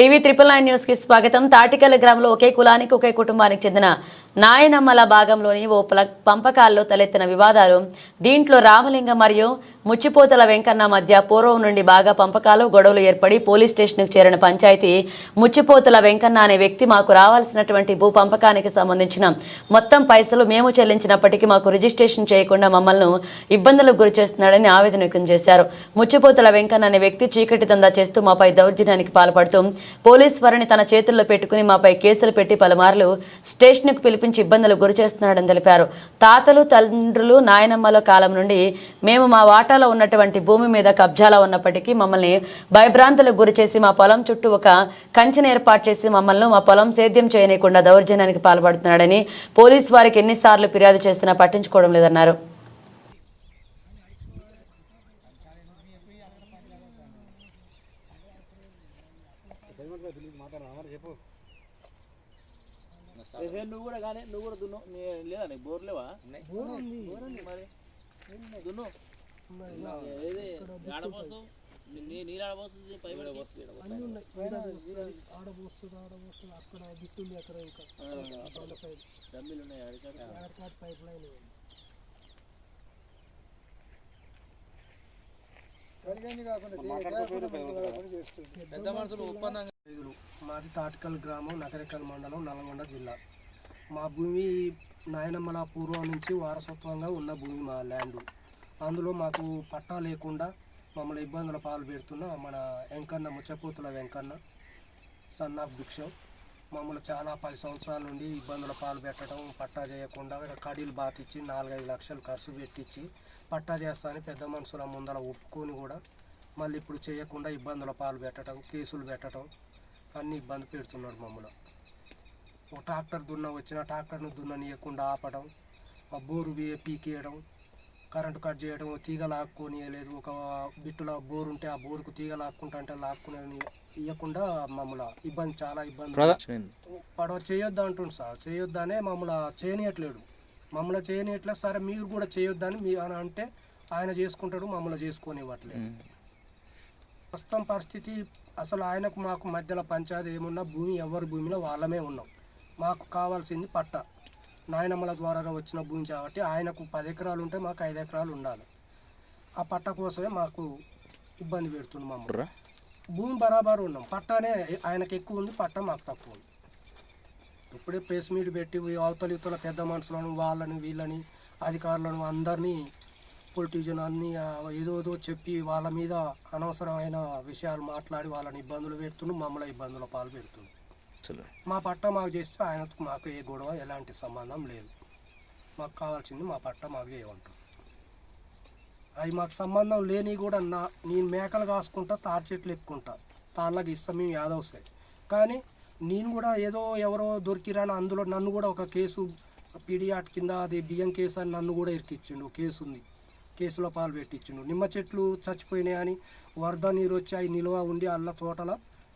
TV triple nine న్యూస్కి స్వాగతం. తాటికల్ గ్రామంలో ఒకే కులానికి ఒకే కుటుంబానికి చెందిన నాయనమ్మల భాగంలోని ఓ పంపకాల్లో తలెత్తిన వివాదాలు దీంట్లో రామలింగం మరియు ముచ్చిపోతల వెంకన్న మధ్య పూర్వం నుండి బాగా పంపకాలు గొడవలు ఏర్పడి పోలీస్ స్టేషన్కు చేరిన పంచాయతీ ముచ్చిపోతల వెంకన్న అనే వ్యక్తి మాకు రావాల్సినటువంటి భూ పంపకానికి సంబంధించిన మొత్తం పైసలు మేము చెల్లించినప్పటికీ మాకు రిజిస్ట్రేషన్ చేయకుండా మమ్మల్ని ఇబ్బందులకు గురి చేస్తున్నాడని ఆవేదన వ్యక్తం చేశారు. ముచ్చిపోతల వెంకన్న అనే వ్యక్తి చీకటి దందా చేస్తూ మాపై దౌర్జన్యానికి పాల్పడుతూ పోలీస్ వారిని తన చేతుల్లో పెట్టుకుని మాపై కేసులు పెట్టి పలుమార్లు స్టేషన్కు పిలిపించి ఇబ్బందులకు గురి చేస్తున్నాడని తెలిపారు. తాతలు తండ్రులు నాయనమ్మల కాలం నుండి మేము మా వాటాలో ఉన్నటువంటి భూమి మీద కబ్జాలో ఉన్నప్పటికీ మమ్మల్ని భయభ్రాంతులకు గురి చేసి మా పొలం చుట్టూ ఒక కంచెను ఏర్పాటు చేసి మమ్మల్ని మా పొలం సేద్యం చేయనీయకుండా దౌర్జన్యానికి పాల్పడుతున్నాడని పోలీస్ వారికి ఎన్నిసార్లు ఫిర్యాదు చేస్తున్నా పట్టించుకోవడం లేదన్నారు. నువ్వు కూడా కానీ నువ్వు కూడా దున్ను లేదా నీకు బోర్ లేవా బోర్ ఉంది మరి దున్ను నీళ్ళు పై పోస్తుంది అక్కడ ఇంకా ఉన్నాయి ఆడికాడ ఎయిర్కాట్ పైప్ లైన్ పెద్ద మనుషులు ఒప్పందం ఐదులు మాది తాటికల్ గ్రామం నకరికల్ మండలం నల్గొండ జిల్లా మా భూమి నాయనమ్మల పూర్వం నుంచి వారసత్వంగా ఉన్న భూమి మా ల్యాండ్. అందులో మాకు పట్టా లేకుండా మమ్మల్ని ఇబ్బందుల పాలు పెడుతున్న మన వెంకన్న ముచ్చపోతుల వెంకన్న సన్ ఆఫ్ భిక్షం మమ్మల్ని చాలా పది సంవత్సరాల నుండి ఇబ్బందుల పాలు పెట్టడం పట్టా చేయకుండా కడీలు బాతిచ్చి నాలుగైదు లక్షలు ఖర్చు పెట్టించి పట్టా చేస్తాను పెద్ద మనుషుల ముందర ఒప్పుకొని కూడా మళ్ళీ ఇప్పుడు చేయకుండా ఇబ్బందుల పాలు పెట్టడం కేసులు పెట్టడం అన్ని ఇబ్బంది పెడుతున్నాడు మమ్మల్ని. ట్రాక్టర్ దున్న వచ్చిన ట్రాక్టర్ను దున్ననీయకుండా ఆపడం ఆ బోరు పీకేయడం కరెంటు కట్ చేయడం తీగ లాక్కొనియలేదు. ఒక బిట్టులో బోరు ఉంటే ఆ బోరుకు తీగ లాక్కుంటా అంటే లాక్కునే ఇవ్వకుండా మమ్మల్ని ఇబ్బంది చాలా ఇబ్బంది. పడవ చేయొద్దు అంటుండు సార్. చేయొద్దనే మమ్మల్ని చేయనీయట్లేడు. మమ్మల్ని చేయనీయట్లేదు సరే మీరు కూడా చేయొద్దని మీ అని అంటే ఆయన చేసుకుంటాడు మమ్మల్ని చేసుకొనివ్వట్లేదు. ప్రస్తుతం పరిస్థితి అసలు ఆయనకు మాకు మధ్యలో పంచాయతీ ఏమున్నా భూమి ఎవరి భూమిలో వాళ్ళమే ఉన్నాం. మాకు కావాల్సింది పట్ట. నాయనమ్మల ద్వారా వచ్చిన భూమి కాబట్టి ఆయనకు పది ఎకరాలు ఉంటే మాకు ఐదు ఎకరాలు ఉండాలి. ఆ పట్ట కోసమే మాకు ఇబ్బంది పెడుతుంది మమ్మల్ని. భూమి బరాబర్ ఉన్నాం. పట్టనే ఆయనకు ఎక్కువ ఉంది పట్ట మాకు తక్కువ ఉంది ఇప్పుడే ప్రెస్ మీట్ పెట్టి అవతల ఇవతల పెద్ద మనుషులను వాళ్ళని వీళ్ళని అధికారులను అందరినీ పొలిటీషియన్ అన్ని ఏదో ఏదో చెప్పి వాళ్ళ మీద అనవసరమైన విషయాలు మాట్లాడి వాళ్ళని ఇబ్బందులు పెడుతుండు మమ్మల్ని ఇబ్బందుల పాలు పెడుతుంది మా పట్ట మాకు చేస్తే ఆయనకు మాకు ఏ గొడవ ఎలాంటి సంబంధం లేదు. మాకు కావాల్సింది మా పట్ట మాకు చేయమంటారు. అవి మాకు సంబంధం లేని కూడా నా నేను మేకలు కాసుకుంటా తాడి చెట్లు ఎక్కుంటా తాళ్ళకి ఇస్తాం మేము యాదవ్సే కానీ నేను కూడా ఏదో ఎవరో దొరికిరాని అందులో నన్ను కూడా ఒక కేసు పీడియాట్ కింద అది బియ్యం కేసు అని నన్ను కూడా ఇరికిచ్చిండు. కేసు ఉంది. కేసులో పాలు పెట్టించిండు నిమ్మ చెట్లు చచ్చిపోయినాయని వరద నీరు వచ్చి అవి నిల్వ ఉండి అల్ల తోటల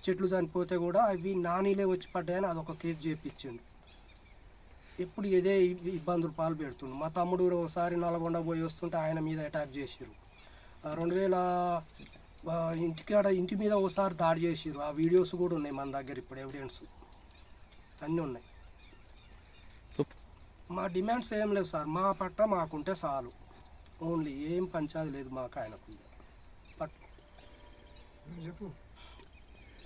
చెట్లు చనిపోతే కూడా అవి నా నీళ్ళే వచ్చి పడ్డాయని అదొక కేసు చేపించిండు. ఎప్పుడు ఇదే ఇబ్- ఇబ్బందులు పాలు పెడుతుండు. మా తమ్ముడు ఒకసారి నల్గొండ పోయి వస్తుంటే ఆయన మీద అటాక్ చేసిరు రెండు వేల ఇంటికాడ ఇంటి మీద ఒకసారి దాడి చేసిరు ఆ వీడియోస్ కూడా ఉన్నాయి మన దగ్గర ఇప్పుడు ఎవిడెన్స్ అన్నీ ఉన్నాయి. మా డిమాండ్స్ ఏం లేవు సార్. మా పట్ట మాకుంటే చాలు. ఓన్లీ ఏం పంచాది లేదు మాకు ఆయనకు. పట్ చెప్పు.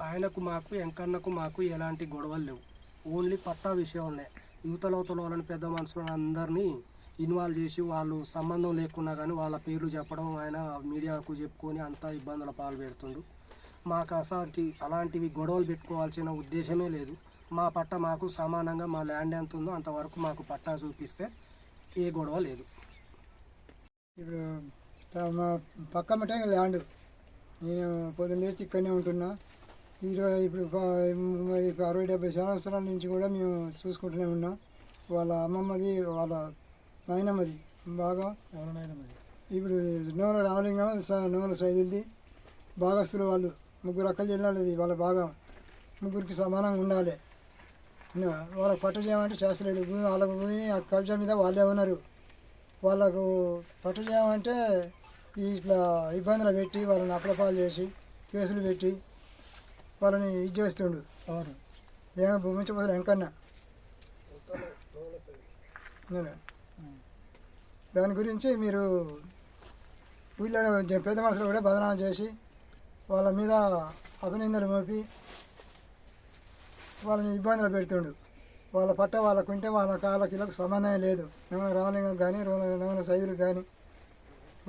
ఆయనకు మాకు ఎంకన్నకు మాకు ఎలాంటి గొడవలు లేవు. ఓన్లీ పట్టా విషయంలో యువతలవతల వాళ్ళని పెద్ద మనుషులను అందరినీ ఇన్వాల్వ్ చేసి వాళ్ళు సంబంధం లేకున్నా కానీ వాళ్ళ పేర్లు చెప్పడం ఆయన మీడియాకు చెప్పుకొని అంతా ఇబ్బందుల పాలు పెడుతుండు. మాకు అసలు అలాంటివి గొడవలు పెట్టుకోవాల్సిన ఉద్దేశమే లేదు. మా పట్ట మాకు సమానంగా మా ల్యాండ్ ఎంత ఉందో అంతవరకు మాకు పట్టా చూపిస్తే ఏ గొడవ లేదు. ఇప్పుడు మా పక్క మటే ల్యాండ్. నేను పొద్దున్న లేచి ఇక్కడనే ఉంటున్నా. ఇరవై ఇప్పుడు అరవై డెబ్బై సంవత్సరాల నుంచి కూడా మేము చూసుకుంటూనే ఉన్నాం. వాళ్ళ అమ్మమ్మది వాళ్ళ నాయనమ్మది బాగా ఇప్పుడు నూనె రామలింగం స- నూనె సైదులది భాగస్తులు వాళ్ళు ముగ్గురు అక్కలు చెల్లెళ్ళది వాళ్ళ బాగా ముగ్గురికి సమానంగా ఉండాలి. వాళ్ళకి పట్ట చేయమంటే శాస్త్రలేదు భూమి వాళ్ళ భూమి ఆ కబ్జా మీద వాళ్ళే ఉన్నారు. వాళ్ళకు పట్టు చేయమంటే ఇట్లా ఇబ్బందులు పెట్టి వాళ్ళని అప్లపాలు చేసి కేసులు పెట్టి వాళ్ళని ఇది చేస్తుండు ఎవరు ఏమో భూమించి పోతే ఎంకన్నా. నేను. దాని గురించి మీరు ఊళ్ళో పెద్ద మనుషులు కూడా బదనామా చేసి వాళ్ళ మీద అభినందనలు మోపి వాళ్ళని ఇబ్బందులు పెడుతుండు. వాళ్ళ పట్ట వాళ్ళకుంటే వాళ్ళ కాళ్ళకి ఇళ్ళకి సంబంధమే లేదు. నమన రామలింగం కానీ నమన సైదులు కానీ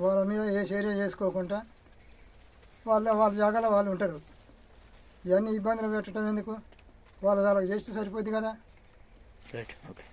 వాళ్ళ మీద ఏ చర్య చేసుకోకుండా వాళ్ళ వాళ్ళ జాగాలో వాళ్ళు ఉంటారు. ఇవన్నీ ఇబ్బందులు పెట్టడం ఎందుకు? వాళ్ళ దానికి చేస్తే సరిపోద్ది కదా? Right okay